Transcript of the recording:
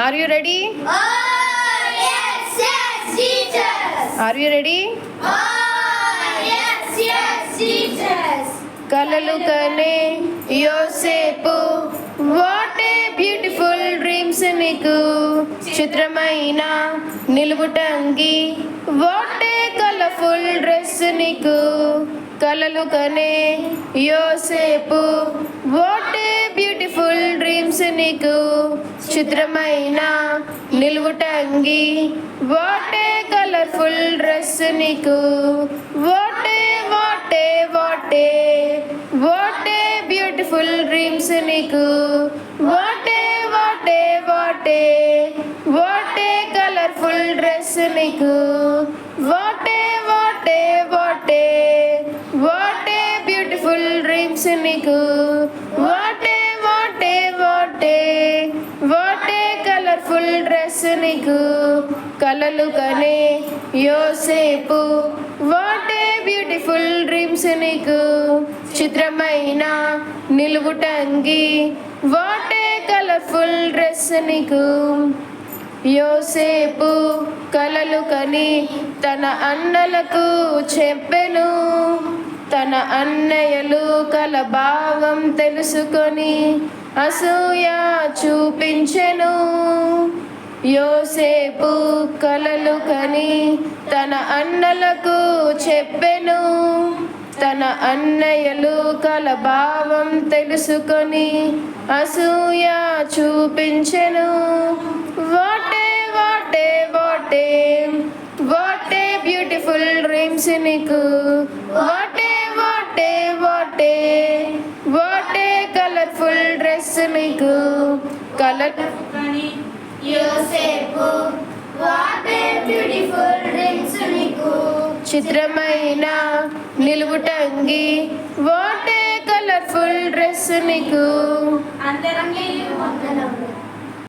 Are you ready Oh, yes, yes, Jesus. Are you ready Oh, yes, yes, Jesus. కలలు కనే యోసేపు what a beautiful dreams నీకు చిత్రమైన నిలువుటంగి వాట్ ఏ కలర్ఫుల్ డ్రెస్ నీకు కలలు కనే యోసేపు వాట్ ఏ బ్యూటిఫుల్ డ్రీమ్స్ నీకు చిత్రమైన నిలువుటంగి వాటే కలర్ఫుల్ డ్రెస్ నీకు. What a what a what a. What a beautiful dreams నీకు. What a what a what a. What a colourful dress నీకు. What a what a what a. What a beautiful dreams నీకు. వా full dress నీకు కలలు కనే యోసేపు. What a beautiful dreams నీకు చిత్రమైన నిలువుటంగి వాట్ ఏ కలర్ఫుల్ డ్రెస్ నీకు యోసేపు. కలలు కని తన అన్నలకు చెప్పెను. తన అన్నయ్యలు కల భావం తెలుసుకొని అసూయ చూపించెను. యోసేపు కలలు కని తన అన్నలకు చెప్పెను. తన అన్నయ్యలు కల భావం తెలుసుకొని అసూయ చూపించెను. What a what a what a what a beautiful dreams నీకు. వాట్ నీకు కలర్ కానీ Yosepu what a beautiful dreams నీకు. చిత్రమైన నిలువుటంగి వాటే కలర్ఫుల్ డ్రెస్ నీకు. అందరికీ వందనములు